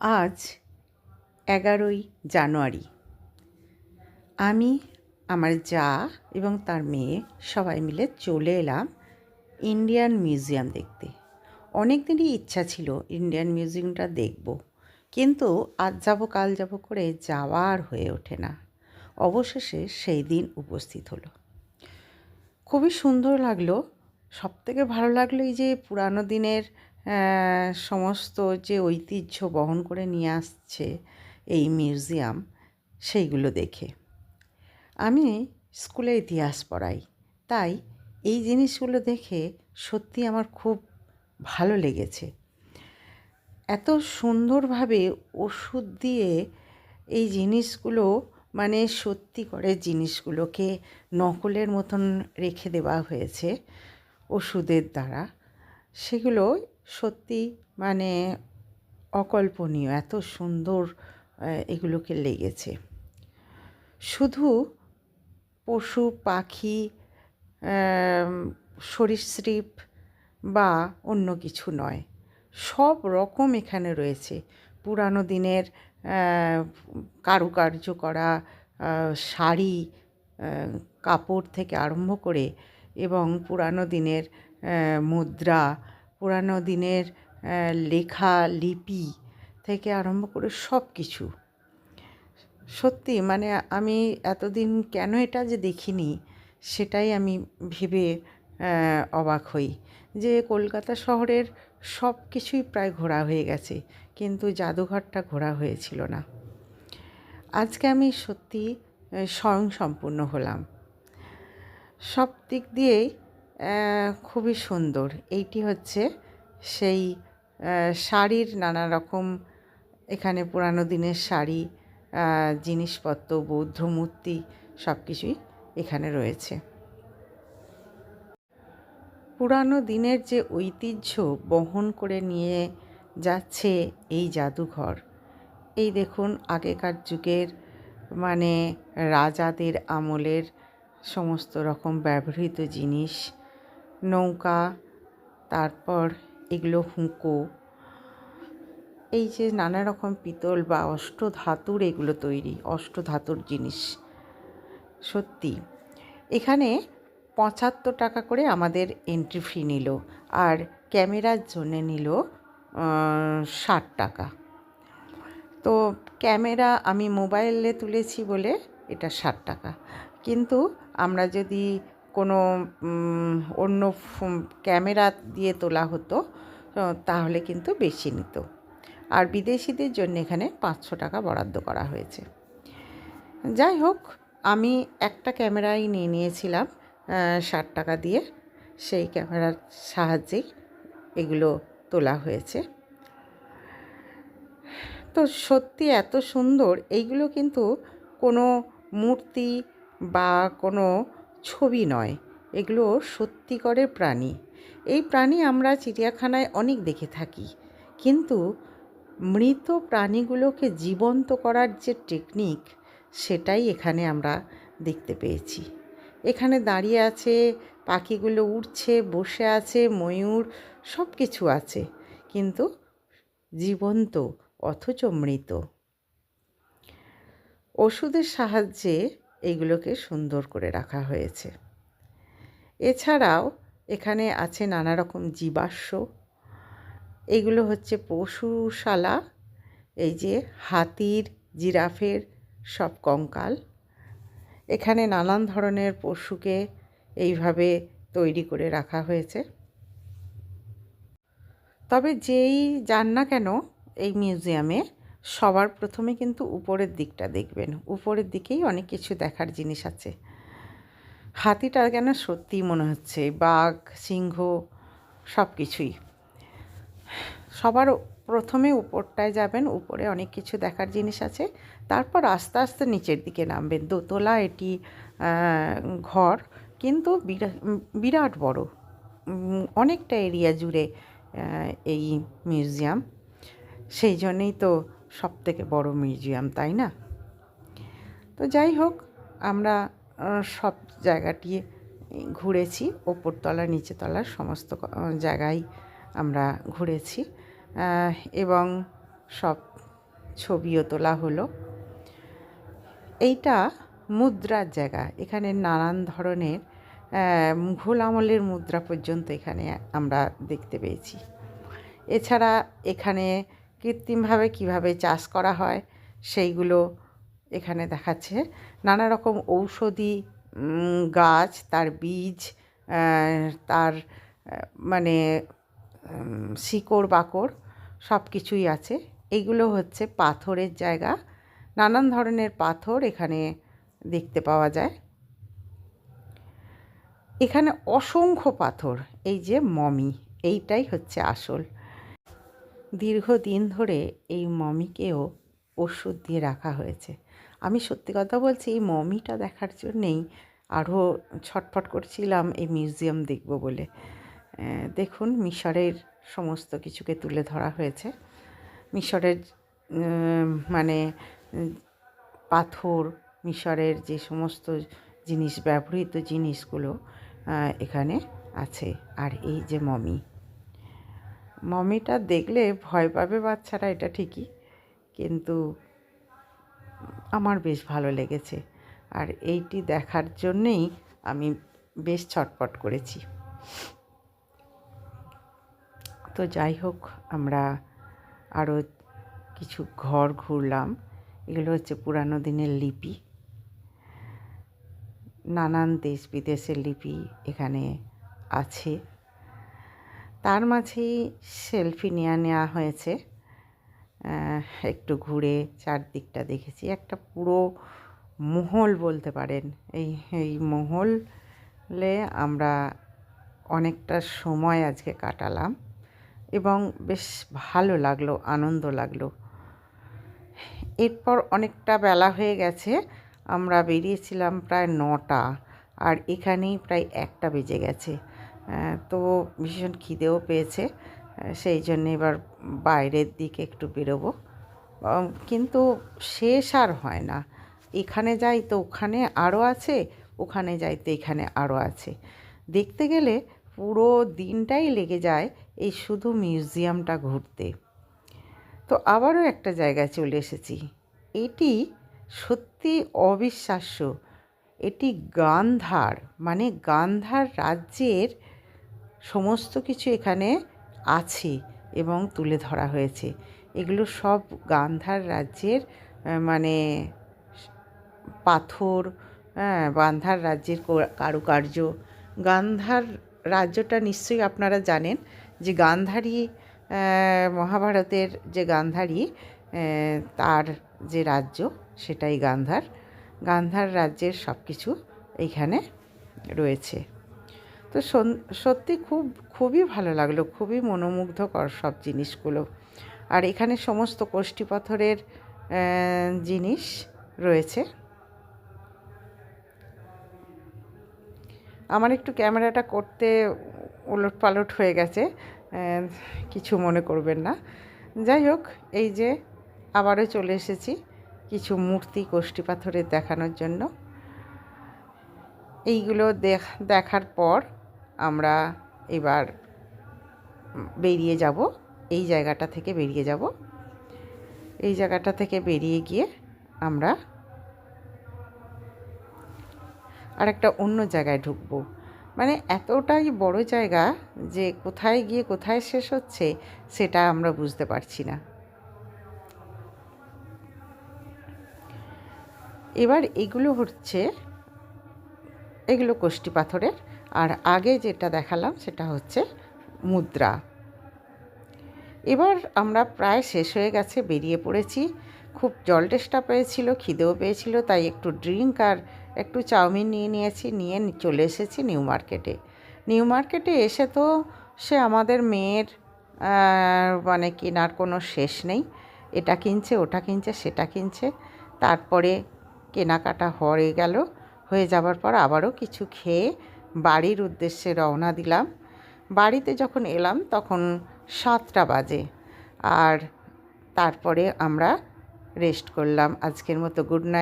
আজ এগারোই জানুয়ারি। আমি, আমার যা এবং তার মেয়ে সবাই মিলে চলে এলাম ইন্ডিয়ান মিউজিয়াম দেখতে। অনেক দিনই ইচ্ছা ছিল ইন্ডিয়ান মিউজিয়ামটা দেখব, কিন্তু আজ যাব কাল যাব করে যাওয়ার হয়ে ওঠে না। অবশেষে সেই দিন উপস্থিত হলো। খুবই সুন্দর লাগল। সব থেকে ভালো লাগল এই যে পুরানো দিনের সমস্ত যে ঐতিহ্য বহন করে নিয়ে আসছে এই মিউজিয়াম, সেইগুলো দেখে। আমি স্কুলে ইতিহাস পড়াই, তাই এই জিনিসগুলো দেখে সত্যি আমার খুব ভালো লেগেছে। এত সুন্দরভাবে ওষুধ দিয়ে এই জিনিসগুলো মানে সত্যি করে জিনিসগুলোকে নকলের মতন রেখে দেওয়া হয়েছে ওষুধের দ্বারা, সেগুলো সত্যি মানে অকল্পনীয়, এত সুন্দর এগুলোকে লেগেছে। শুধু পশু, পাখি সরীসৃপ বা অন্য কিছু নয়, সব রকম এখানে রয়েছে। পুরানো দিনের কারুকার্য করা শাড়ি কাপড় থেকে আরম্ভ করে এবং পুরানো দিনের মুদ্রা পুরানো দিনের লেখা, লিপি থেকে আরম্ভ করে সব কিছু। সত্যি মানে আমি এতদিন কেন এটা যে দেখিনি সেটাই আমি ভেবে অবাক হই যে কলকাতা শহরের সব কিছুই প্রায় ঘোরা হয়ে গেছে, কিন্তু জাদুঘরটা ঘোরা হয়েছিল না। আজকে আমি সত্যি স্বয়ংসম্পূর্ণ হলাম। সব দিক দিয়েই খুবই সুন্দর। এইটি হচ্ছে সেই শাড়ির নানা রকম, এখানে পুরানো দিনের শাড়ি জিনিসপত্র, বৌদ্ধ মূর্তি সব কিছুই এখানে রয়েছে। পুরানো দিনের যে ঐতিহ্য বহন করে নিয়ে যাচ্ছে এই জাদুঘর। এই দেখুন, আগেকার যুগের মানে রাজাদের আমলের সমস্ত রকম ব্যবহৃত জিনিস নৌকা, তারপর এগুলো হুঁকো। এই যে নানা রকম পিতল বা অষ্টধাতুর এগুলো তৈরি, অষ্টধাতুর জিনিস। সত্যি। এখানে পঁচাত্তর টাকা করে আমাদের এন্ট্রি ফি নিল আর ক্যামেরার জন্য নিল ষাট টাকা। তো ক্যামেরা আমি মোবাইলে তুলেছি বলে এটা ষাট টাকা। কিন্তু আমরা যদি কোনো অন্য ক্যামেরা দিয়ে তোলা হতো তাহলে কিন্তু বেশি নিত। আর বিদেশিদের জন্য এখানে পাঁচশো টাকা বরাদ্দ করা হয়েছে। যাই হোক, আমি একটা ক্যামেরাই নিয়ে নিয়েছিলাম ষাট টাকা দিয়ে। সেই ক্যামেরার সাহায্যেই এগুলো তোলা হয়েছে। তো সত্যি এত সুন্দর, এইগুলো কিন্তু কোনো মূর্তি বা কোনো ছবি নয়, এগুলো সত্যিকরের প্রাণী। এই প্রাণী আমরা চিড়িয়াখানায় অনেক দেখে থাকি। কিন্তু মৃত প্রাণীগুলোকে জীবন্ত করার যে টেকনিক সেটাই এখানে আমরা দেখতে পেয়েছি। এখানে দাঁড়িয়ে আছে, পাখিগুলো উড়ছে, বসে আছে, ময়ূর সব কিছু আছে, কিন্তু জীবন্ত অথচ মৃত। ওষুধের সাহায্যে এইগুলোকে সুন্দর করে রাখা হয়েছে। এছাড়াও এখানে আছে নানা রকম জীবাশ্ম। এগুলো হচ্ছে পশুশালা, এই যে হাতির, জিরাফের সব কঙ্কাল। এখানে নানান ধরনের পশুকে এইভাবে তৈরি করে রাখা হয়েছে। তবে যেই যান না কেন এই মিউজিয়ামে সবার প্রথমে কিন্তু উপরের দিকটা দেখবেন। উপরের দিকেই অনেক কিছু দেখার জিনিস আছে। হাতিটা কেন সত্যিই মনে হচ্ছে? বাঘ, সিংহ সব কিছুই সবার প্রথমে উপরটায় যাবেন, উপরে অনেক কিছু দেখার জিনিস আছে। তারপর আস্তে আস্তে নিচের দিকে নামবেন। দোতলা এটি ঘর কিন্তু বিরাট বড়। অনেকটা এরিয়া জুড়ে এই মিউজিয়াম। সেই জন্যেই তো সব থেকে বড় মিউজিয়াম, তাই না? তো যাই হোক, আমরা সব জায়গাটি ঘুরেছি। ওপরতলা, নিচেতলার সমস্ত জায়গায় আমরা ঘুরেছি। এবং সব ছবিও তোলা হলো। এইটা মুদ্রার জায়গা। এখানে নানান ধরনের মুঘল আমলের মুদ্রা পর্যন্ত এখানে আমরা দেখতে পেয়েছি। এছাড়া এখানে কৃত্রিমভাবে কীভাবে চাষ করা হয়, সেইগুলো এখানে দেখাচ্ছে। নানা রকম ঔষধি গাছ, তার বীজ তার মানে শিকড়, বাকড় সব কিছুই আছে। এইগুলো হচ্ছে পাথরের জায়গা। নানান ধরনের পাথর এখানে দেখতে পাওয়া যায়। এখানে অসংখ্য পাথর। এই যে মমি, এইটাই হচ্ছে আসল। দীর্ঘদিন ধরে এই মমিকেও ওষুধ দিয়ে রাখা হয়েছে। আমি সত্যি কথা বলছি, এই মমিটা দেখার জন্যেই আরও ছটফট করছিলাম এই মিউজিয়াম দেখব বলে। দেখুন, মিশরের সমস্ত কিছুকে তুলে ধরা হয়েছে। মিশরের মানে পাথর, মিশরের যে সমস্ত জিনিস, ব্যবহৃত জিনিসগুলো এখানে আছে। আর এই যে মমি মমিটা দেখলে ভয় পাবে বাচ্চারা, এটা ঠিকই। কিন্তু আমার বেশ ভালো লেগেছে। আর এইটি দেখার জন্যেই আমি বেশ ছটপট করেছি। তো যাই হোক, আমরা আরও কিছু ঘর ঘুরলাম। এগুলো হচ্ছে পুরানো দিনের লিপি। নানান দেশ বিদেশের লিপি এখানে আছে। তার মাঝেই সেলফি নেওয়া নেওয়া হয়েছে। একটু ঘুরে চারদিকটা দেখেছি। একটা পুরো মহল বলতে পারেন। এই এই মহলে আমরা অনেকটা সময় আজকে কাটালাম এবং বেশ ভালো লাগল, আনন্দ লাগল। এরপর অনেকটা বেলা হয়ে গেছে। আমরা বেরিয়েছিলাম প্রায় নটা, আর এখানেই প্রায় একটা বেজে গেছে। তো ভীষণ খিদেও পেয়েছে। সেই জন্য এবার বাইরের দিকে একটু বেরোবো। কিন্তু শেষ আর হয় না। এখানে যাই তো ওখানে আরও আছে, ওখানে যাই তো এখানে আরও আছে। দেখতে গেলে পুরো দিনটাই লেগে যায় এই শুধু মিউজিয়ামটা ঘুরতে। তো আবারও একটা জায়গায় চলে এসেছি। এটি সত্যি অবিশ্বাস্য। এটি গান্ধার মানে গান্ধার রাজ্যের সমস্ত কিছু এখানে আছে এবং তুলে ধরা হয়েছে। এগুলো সব গান্ধার রাজ্যের মানে পাথর হ্যাঁ গান্ধার রাজ্যের কারুকার্য। গান্ধার রাজ্যটা নিশ্চয়ই আপনারা জানেন যে গান্ধারী মহাভারতের যে গান্ধারী তার যে রাজ্য সেটাই গান্ধার। গান্ধার রাজ্যের সব কিছু এইখানে রয়েছে। তো সত্যি খুব, খুবই ভালো লাগল, খুবই মনোমুগ্ধকর সব জিনিসগুলো। আর এখানে সমস্ত কোষ্ঠী পাথরের জিনিস রয়েছে। আমার একটু ক্যামেরাটা করতে ওলট পালট হয়ে গেছে কিছু মনে করবেন না। যাই হোক, এই যে আবারও চলে এসেছি কিছু মূর্তি কোষ্ঠী পাথরের দেখানোর জন্য। এইগুলো দেখ, দেখার পর আমরা এবার বেরিয়ে যাব। এই জায়গাটা থেকে বেরিয়ে যাব। এই জায়গাটা থেকে বেরিয়ে গিয়ে আমরা আর একটা অন্য জায়গায় ঢুকবো। মানে এতটাই বড় জায়গা যে কোথায় গিয়ে কোথায় শেষ হচ্ছে সেটা আমরা বুঝতে পারছি না। এবার এগুলো হচ্ছে, এগুলো কোষ্ঠী পাথরের আর আগে যেটা দেখালাম সেটা হচ্ছে মুদ্রা। এবার আমরা প্রায় শেষ হয়ে গেছে, বেরিয়ে পড়েছি। খুব জল টেস্টা পেয়েছিল, খিদেও পেয়েছিল, তাই একটু ড্রিঙ্ক আর একটু চাউমিন নিয়ে নিয়েছি, নিয়ে চলে এসেছি নিউ মার্কেটে। নিউ মার্কেটে এসে তো সে আমাদের মেয়ের মানে কেনার কোনো শেষ নেই। এটা কিনছে, ওটা কিনছে, সেটা কিনছে। তারপরে কেনাকাটা হয়ে গেল। হয়ে যাবার পর আবারও কিছু খেয়ে বাড়ির উদ্দেশ্যে রওনা দিলাম। বাড়িতে যখন এলাম তখন সাতটা বাজে আর তারপরে আমরা রেস্ট করলাম। আজকের মতো গুড নাইট